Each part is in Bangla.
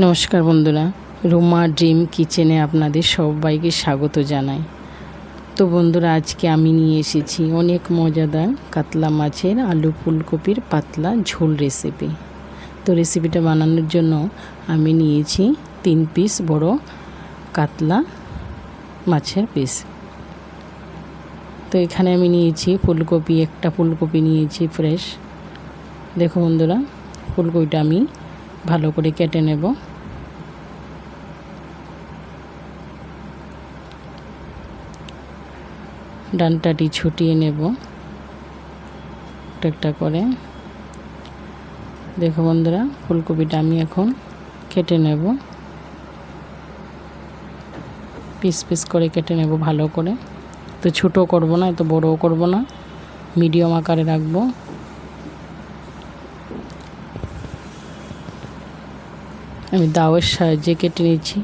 নমস্কার বন্ধুরা, রুমা ড্রিম কিচেনে আপনাদের সবাইকে স্বাগত জানাই। তো বন্ধুরা, আজকে আমি নিয়ে এসেছি অনেক মজাদার কাতলা মাছের আলু ফুলকপির পাতলা ঝোল রেসিপি তো রেসিপিটা বানানোর জন্য আমি নিয়েছি তিন পিস বড় কাতলা মাছের পিস তো এখানে আমি নিয়েছি ফুলকপি, একটা ফুলকপি নিয়েছি ফ্রেশ দেখো বন্ধুরা, ফুলকপিটা আমি ভালো করে কেটে নেব। ডানটাটি ছুটিয়ে নেব একটা করে। দেখো বন্ধুরা, ফুলকপিটা আমি এখন কেটে নেব। পিস পিস করে কেটে নেব ভালো করে। তো ছোটো করব না, এত বড়ও করব না। মিডিয়াম আকারে রাখব। আমি দাওয়ের সাহায্যে কেটে নিচ্ছি।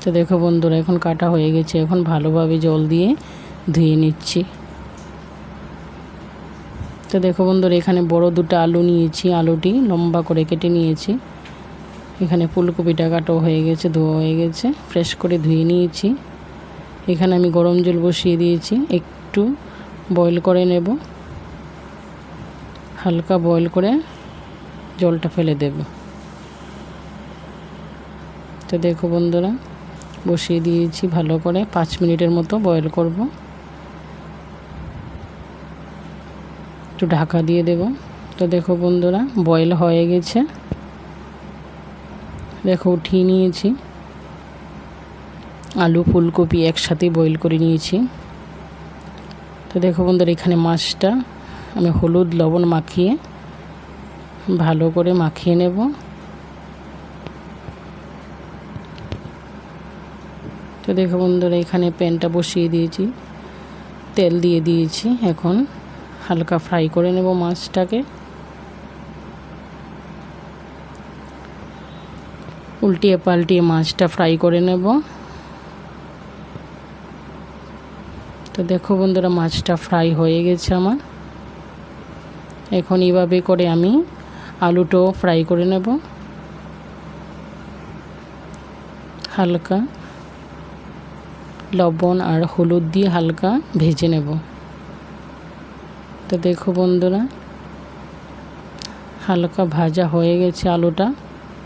তো দেখো বন্ধুরা, এখন কাটা হয়ে গেছে। এখন ভালোভাবে জল দিয়ে ধুয়ে নিচ্ছি। তো দেখো বন্ধুরা, এখানে বড় দুটো আলু নিয়েছি। আলুটি লম্বা করে কেটে নিয়েছি। এখানে ফুলকপিটা কাটাও হয়ে গেছে, ধোয়া হয়ে গেছে। ফ্রেশ করে ধুয়ে নিয়েছি। এখানে আমি গরম জল বসিয়ে দিয়েছি। একটু বয়েল করে নেব। হালকা বয়েল করে জলটা ফেলে দেব। তো দেখো বন্ধুরা, বসিয়ে দিয়েছি ভালো করে। পাঁচ মিনিটের মতো বয়েল করব। একটু ঢাকা দিয়ে দেব। তো দেখো বন্ধুরা বয়েল হয়ে গেছে। দেখো উঠিয়ে নিয়েছি। আলু, ফুলকপি একসাথে বয়েল করে নিয়েছি। তো দেখো বন্ধুরা, এখানে মাছটা আমি হলুদ, লবণ মাখিয়ে ভালো করে মাখিয়ে নেব। তো দেখো বন্ধুরা, এখানে প্যানটা বসিয়ে দিয়েছি। তেল দিয়ে দিয়েছি। এখন হালকা ফ্রাই করে নেব মাছটাকে। উল্টিয়ে পাল্টিয়ে মাছটা ফ্রাই করে নেব। তো দেখো বন্ধুরা, মাছটা ফ্রাই হয়ে গেছে আমার। এখন এইভাবে করে আমি আলুটাও ফ্রাই করে নেব। হালকা লবণ আর হলুদ দিয়ে হালকা ভেজে নেব। তো দেখো বন্ধুরা, হালকা ভাজা হয়ে গেছে আলুটা,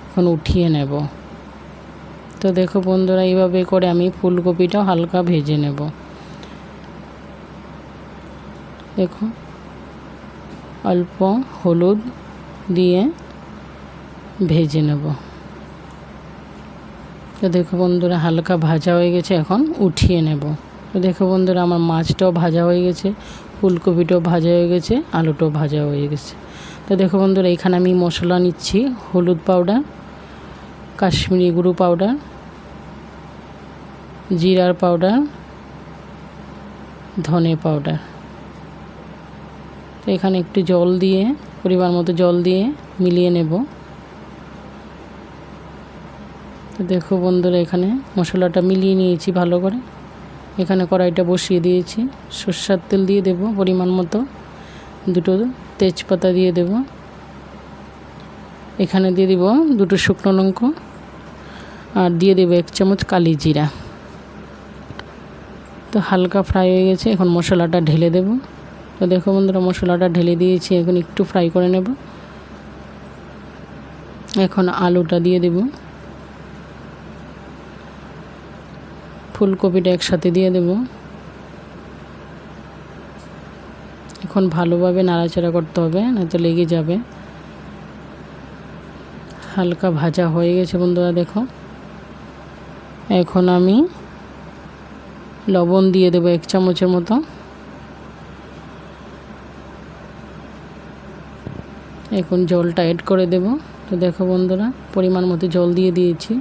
এখন উঠিয়ে নেব। তো দেখো বন্ধুরা, এইভাবে করে আমি ফুলকপিটাও হালকা ভেজে নেব। দেখো, অল্প হলুদ দিয়ে ভেজে নেব। তো দেখো বন্ধুরা, হালকা ভাজা হয়ে গেছে, এখন উঠিয়ে নেব। তো দেখো বন্ধুরা, আমার মাছটাও ভাজা হয়ে গেছে, ফুলকপিটাও ভাজা হয়ে গেছে, আলুটাও ভাজা হয়ে গেছে। তো দেখো বন্ধুরা, এখানে আমি মশলা নিচ্ছি, হলুদ পাউডার, কাশ্মীরি গুঁড়ো পাউডার, জিরার পাউডার, ধনে পাউডার। তো এখানে একটু জল দিয়ে, পরিমাণ মতো জল দিয়ে মিলিয়ে নেব তো দেখো বন্ধুরা এখানে মশলাটা মিলিয়ে নিয়েছি ভালো করে। এখানে কড়াইটা বসিয়ে দিয়েছি। সর্ষার তেল দিয়ে দেব পরিমাণ মতো। দুটো তেজপাতা দিয়ে দেব। এখানে দিয়ে দিব দুটো শুকনো লঙ্কা। আর দিয়ে দেবো এক চামচ কালি জিরা। তো হালকা ফ্রাই হয়ে গেছে, এখন মশলাটা ঢেলে দেব। তো দেখো বন্ধুরা, মশলাটা ঢেলে দিয়েছি, এখন একটু ফ্রাই করে নেব। এখন আলুটা দিয়ে দেব। ফুলকপিটা একসাথে দিয়ে দেব। এখন ভালোভাবে নাড়াচাড়া করতে হবে, নয়তো লেগে যাবে। হালকা ভাজা হয়ে গেছে বন্ধুরা, দেখো। এখন আমি লবণ দিয়ে দেবো এক চামচের মতো। এখন জলটা অ্যাড করে দেব। তো দেখো বন্ধুরা, পরিমাণ মতো জল দিয়ে দিয়েছি।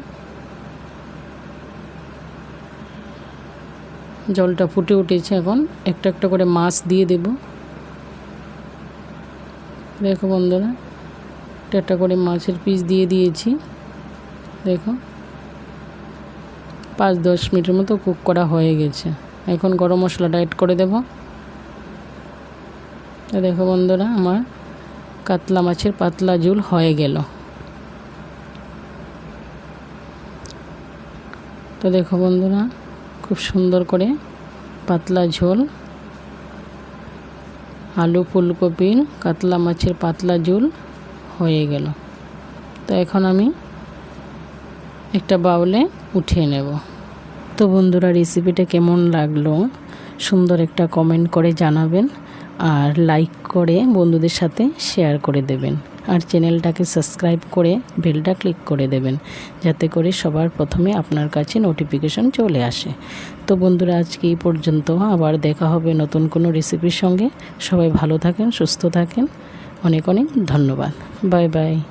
জলটা ফুটে উঠেছে এখন। একটা একটা করে মাছ দিয়ে দেব। দেখো বন্ধুরা, একটা একটা করে মাছের পিস দিয়ে দিয়েছি। দেখো, পাঁচ দশ মিনিটের মতো কুক করা হয়ে গেছে। এখন গরম মশলাটা অ্যাড করে দেব। দেখো বন্ধুরা, আমার কাতলা মাছের পাতলা ঝুল হয়ে গেল। তো দেখো বন্ধুরা খুব সুন্দর করে পাতলা ঝোল, আলু ফুলকপির কাতলা মাছের পাতলা ঝোল হয়ে গেল। তো এখন আমি একটা বাউলে উঠিয়ে নেব। তো বন্ধুরা, রেসিপিটা কেমন লাগল? সুন্দর একটা কমেন্ট করে জানাবেন আর লাইক করে বন্ধুদের সাথে শেয়ার করে দেবেন। আর চ্যানেলটাকে সাবস্ক্রাইব করে বেলটা ক্লিক করে দেবেন, যাতে করে সবার প্রথমে আপনার কাছে নোটিফিকেশন চলে আসে। তো বন্ধুরা, আজকে এই পর্যন্ত। আবার দেখা হবে নতুন কোনো রেসিপির সঙ্গে। সবাই ভালো থাকেন, সুস্থ থাকেন। অনেক অনেক ধন্যবাদ। Bye bye.